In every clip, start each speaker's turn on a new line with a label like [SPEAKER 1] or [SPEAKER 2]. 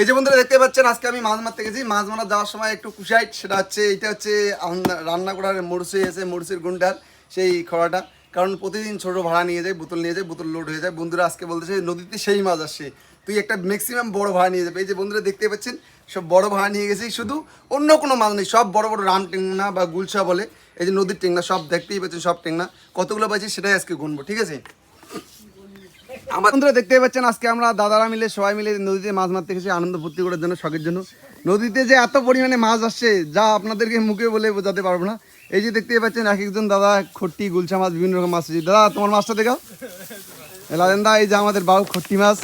[SPEAKER 1] এই যে বন্ধুরা দেখতে পাচ্ছেন, আজকে আমি মাছ মারতে গেছি। মাছ মারা যাওয়ার সময় একটু কুশাইট, সেটা হচ্ছে এটা হচ্ছে রান্না করার মরসে এসে মরসির গুন্ডার সেই খড়াটা। কারণ প্রতিদিন ছোট ভাড়া নিয়ে যায়, বোতল নিয়ে যায়, বোতল লোড হয়ে যায়। বন্ধুরা আজকে বলতেছে, নদীতে সেই মাছ আসছে তুই একটা ম্যাক্সিমাম বড় ভাড়া নিয়ে যাবে। এই যে বন্ধুরা দেখতে পাচ্ছেন, সব বড় ভাড়া নিয়ে গেছি। শুধু অন্য কোনো মাছ নেই, সব বড় বড় রাম টেংনা বা গুলশা বলে, এই যে নদীর টেংনা, সব দেখতেই পাচ্ছেন, সব টেংনা। কতগুলো পাচ্ছি সেটাই আজকে গুনবো, ঠিক আছে? আমার দেখতে পাচ্ছেন, আজকে আমরা দাদারা মিলে, সবাই মিলে নদীতে মাছ মারতে গেছি আনন্দ ফুর্তি করার জন্য, শখের জন্য। নদীতে যে এত পরিমাণে মাছ আসছে, যা আপনাদেরকে মুখে বলে বোঝাতে পারব না। এই যে দেখতে পাচ্ছেন, এক একজন দাদা, খট্টি, গুলশা মাছ, বিভিন্ন রকম মাছ দাদা, তোমার মাছটা দেখাও। লাদেন দা এই যে আমাদের বাবু খট্টি মাছ।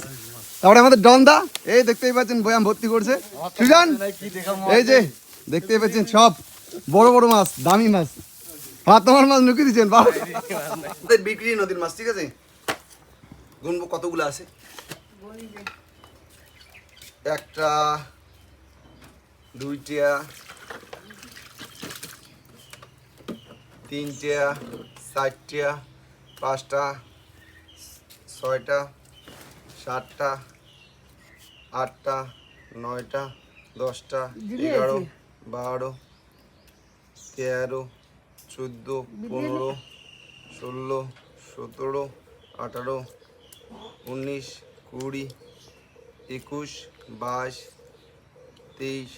[SPEAKER 1] তারপরে আমাদের ডন দা এই দেখতেই পাচ্ছেন, বয়াম ভর্তি করছে। সুজন, এই যে দেখতেই পাচ্ছেন, সব বড় বড় মাছ, দামি মাছ। হ্যাঁ তোমার মাছ নুকি দিচ্ছেন বাবা বিক্রি নদীর মাছ, ঠিক আছে? গুনবো কতগুলো আছে? একটা দুইটা তিনটা চারটা পাঁচটা ছয়টা সাতটা আটটা নয়টা দশটা এগারো বারো তেরো চোদ্দ পনেরো ষোলো সতেরো আঠারো উনিশ কুড়ি একুশ বাইশ তেইশ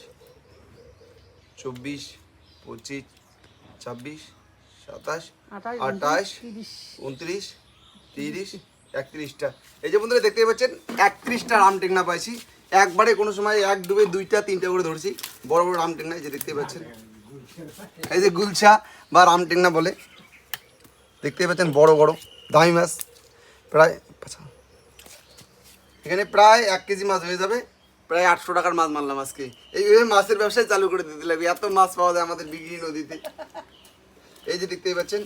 [SPEAKER 1] চব্বিশ পঁচিশ ছাব্বিশ সাতাশ আঠাশ উনত্রিশ তিরিশ। একত্রিশটা। এই যে বন্ধুরা দেখতে পাচ্ছেন একত্রিশটা রাম টেকনা পাইছি। একবারে কোনো সময় এক ডুবে দুইটা তিনটা করে ধরছি। বড় বড় রাম টেকনা এই যে দেখতে পাচ্ছেন। এই যে গুলছা বা রাম টেকনা বলে। দেখতে পাচ্ছেন বড় বড় দামি মাছ। প্রায় আচ্ছা। এখানে প্রায় এক কেজি মাছ হয়ে যাবে। প্রায় আটশো টাকার মাছ মারলাম আজকে। এইভাবে মাছের ব্যবসায় চালু করে দিতে লাগবে। এত মাছ পাওয়া যায় আমাদের বিক্রি নদীতে। এই যে দেখতেই পাচ্ছেন।